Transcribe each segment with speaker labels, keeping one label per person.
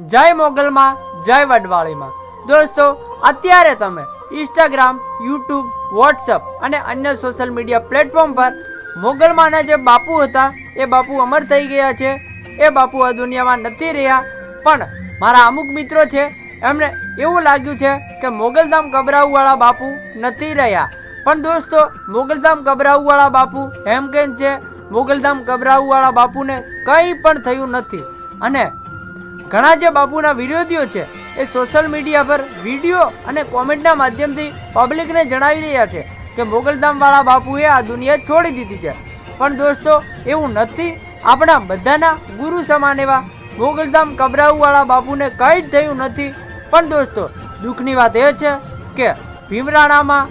Speaker 1: જય મોગલમાં, જય વડવાળીમાં. દોસ્તો, અત્યારે તમે ઇન્સ્ટાગ્રામ યુટ્યુબ વોટ્સઅપ અને અન્ય સોશિયલ મીડિયા પ્લેટફોર્મ પર મોગલમાના જે બાપુ હતા, એ બાપુ અમર થઈ ગયા છે. એ બાપુ આ દુનિયામાં નથી રહ્યા, પણ મારા અમુક મિત્રો છે, એમને એવું લાગ્યું છે કે મોગલધામ ગભરાઉવાળા બાપુ નથી રહ્યા. પણ દોસ્તો, મોગલધામ ગભરાઉવાળા બાપુ હેમકેન છે? મોગલધામ ગભરાઉવાળા બાપુને કંઈ પણ થયું નથી. અને ઘણા જે બાપુના વિરોધીઓ છે, એ સોશિયલ મીડિયા પર વીડિયો અને કોમેન્ટના માધ્યમથી પબ્લિકને જણાવી રહ્યા છે કે મોગલધામવાળા બાપુએ આ દુનિયા છોડી દીધી છે. પણ દોસ્તો, એવું નથી. આપણા બધાના ગુરુ સમાન એવા મોગલધામ કબરાઉવાળા બાપુને કંઈ જ થયું નથી. પણ દોસ્તો, દુઃખની વાત એ છે કે ભીમરાણામાં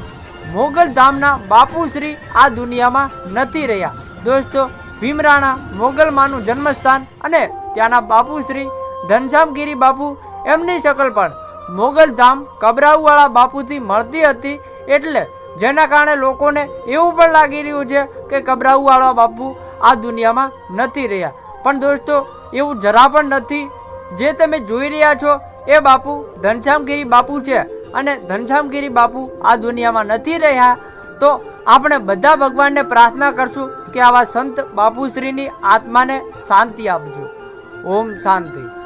Speaker 1: મોગલધામના બાપુશ્રી આ દુનિયામાં નથી રહ્યા. દોસ્તો, ભીમરાણા મોગલમાનું જન્મસ્થાન અને ત્યાંના બાપુશ્રી ઘનશ્યામગીરી બાપુ એમની શકલ પણ. મોગલધામ કબરાઉવાળા બાપુથી મળતી હતી એટલે જેના કારણે લોકોને એવું પણ લાગી રહ્યું છે કે કબરાઉવાળા બાપુ આ દુનિયામાં નથી રહ્યા. પણ દોસ્તો, એવું જરા પણ નથી. જે તમે જોઈ રહ્યા છો એ બાપુ ઘનશ્યામગીરી બાપુ છે અને ઘનશ્યામગીરી બાપુ આ દુનિયામાં નથી રહ્યા. તો આપણે બધા ભગવાનને પ્રાર્થના કરશું કે આવા સંત બાપુશ્રીની આત્માને શાંતિ આપજો. ઓમ શાંતિ.